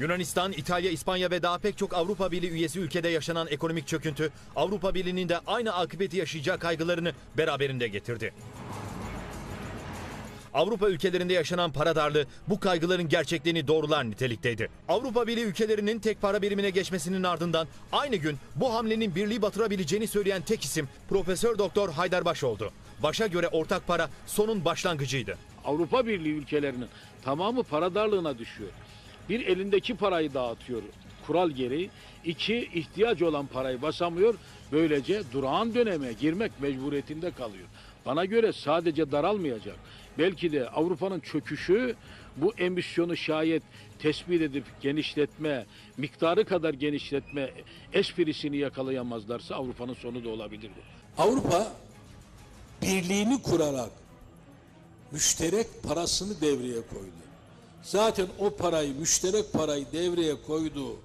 Yunanistan, İtalya, İspanya ve daha pek çok Avrupa Birliği üyesi ülkede yaşanan ekonomik çöküntü, Avrupa Birliği'nin de aynı akıbeti yaşayacağı kaygılarını beraberinde getirdi. Avrupa ülkelerinde yaşanan para darlığı bu kaygıların gerçekliğini doğrular nitelikteydi. Avrupa Birliği ülkelerinin tek para birimine geçmesinin ardından aynı gün bu hamlenin birliği batırabileceğini söyleyen tek isim Profesör Doktor Haydarbaş oldu. Başa göre ortak para sonun başlangıcıydı. Avrupa Birliği ülkelerinin tamamı para darlığına düşüyor. Bir elindeki parayı dağıtıyor kural gereği. İki ihtiyacı olan parayı basamıyor. Böylece durağan döneme girmek mecburiyetinde kalıyor. Bana göre sadece daralmayacak. Belki de Avrupa'nın çöküşü bu emisyonu şayet tespit edip genişletme, miktarı kadar genişletme esprisini yakalayamazlarsa Avrupa'nın sonu da olabilir bu. Avrupa birliğini kurarak müşterek parasını devreye koydu. Zaten o parayı, müşterek parayı devreye koyduğu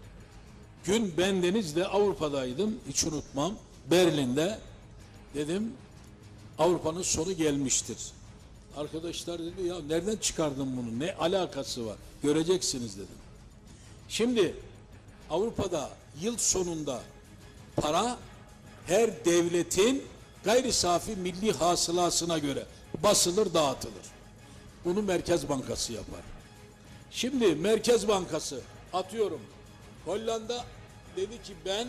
gün ben Deniz'de Avrupa'daydım. Hiç unutmam. Berlin'de dedim Avrupa'nın sonu gelmiştir. Arkadaşlar dedi ya nereden çıkardın bunu? Ne alakası var? Göreceksiniz dedim. Şimdi Avrupa'da yıl sonunda para her devletin gayri safi milli hasılasına göre basılır dağıtılır. Bunu Merkez Bankası yapar. Şimdi Merkez Bankası atıyorum Hollanda dedi ki ben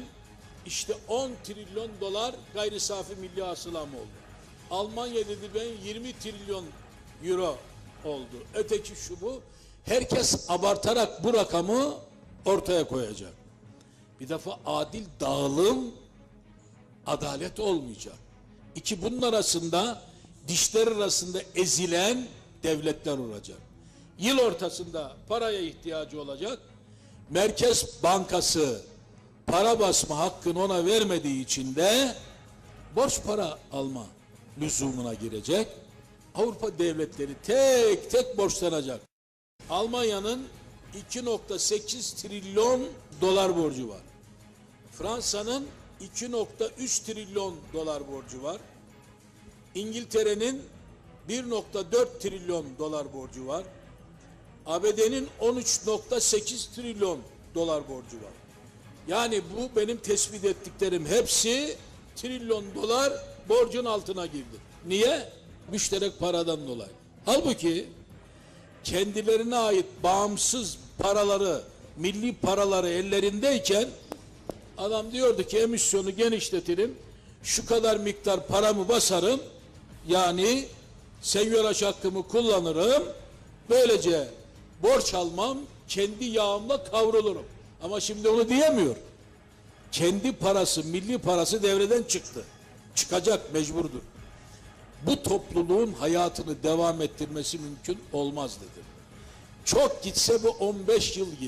işte 10 trilyon dolar gayri safi milli hasılam oldu. Almanya dedi ben 20 trilyon euro oldu. Öteki şu bu. Herkes abartarak bu rakamı ortaya koyacak. Bir defa adil dağılım adalet olmayacak. İki bunun arasında dişler arasında ezilen devletler olacak. Yıl ortasında paraya ihtiyacı olacak. Merkez Bankası para basma hakkını ona vermediği için de borç para alma lüzumuna girecek. Avrupa devletleri tek tek borçlanacak. Almanya'nın 2.8 trilyon dolar borcu var. Fransa'nın 2.3 trilyon dolar borcu var. İngiltere'nin 1.4 trilyon dolar borcu var. ABD'nin 13.8 trilyon dolar borcu var. Yani bu benim tespit ettiklerim hepsi trilyon dolar borcun altına girdi. Niye? Müşterek paradan dolayı. Halbuki kendilerine ait bağımsız paraları, milli paraları ellerindeyken adam diyordu ki emisyonu genişletirim, şu kadar miktar paramı basarım, yani seyyaraş hakkımı kullanırım, böylece borç almam, kendi yağımla kavrulurum. Ama şimdi onu diyemiyor. Kendi parası, milli parası devreden çıktı. Çıkacak mecburdur. Bu topluluğun hayatını devam ettirmesi mümkün olmaz dedim. Çok gitse bu 15 yıl gider.